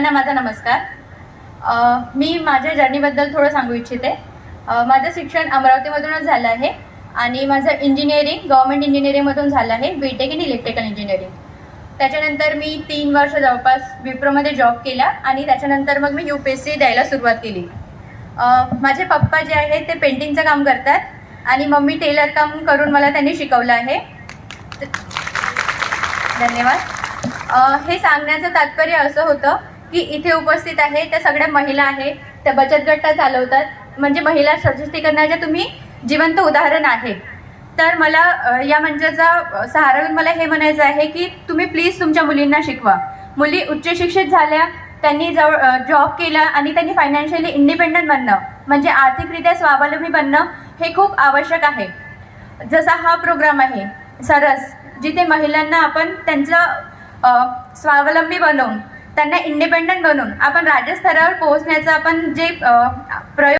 सर्वांना माझा नमस्कार. मी माझ्या जर्नीबद्दल थोडं सांगू इच्छिते. माझं शिक्षण अमरावतीमधूनच झालं आहे आणि माझं इंजिनिअरिंग गव्हर्मेंट इंजिनिअरिंगमधून झालं आहे B tech in electrical engineering त्याच्यानंतर मी तीन वर्ष जवळपास विप्रोमध्ये जॉब केला आणि त्याच्यानंतर मग मी यू पी एस सी द्यायला सुरुवात केली. माझे पप्पा जे आहेत ते पेंटिंगचं काम करतात आणि मम्मी टेलर काम करून मला त्यांनी शिकवलं आहे. धन्यवाद. हे सांगण्याचं तात्पर्य असं होतं की इथे उपस्थित आहे त्या सगळ्या महिला आहे त्या बचत गटा चालवतात. म्हणजे महिला सशक्तीकरणाच्या तुम्ही जिवंत उदाहरण आहे. तर मला या मंचाचा सहारा मला हे म्हणायचं आहे की तुम्ही प्लीज तुमच्या मुलींना शिकवा. मुली उच्च शिक्षित झाल्या त्यांनी जवळ जॉब केला आणि त्यांनी फायनान्शियली इंडिपेंडंट बनणं म्हणजे आर्थिकरित्या स्वावलंबी बनणं हे खूप आवश्यक आहे. जसा हा प्रोग्राम आहे सरस जिथे महिलांना आपण त्यांचं स्वावलंबी बनवून त्यांना इंडिपेंडंट बनवून आपण राज्यस्तरावर पोहोचण्याचं आपण जे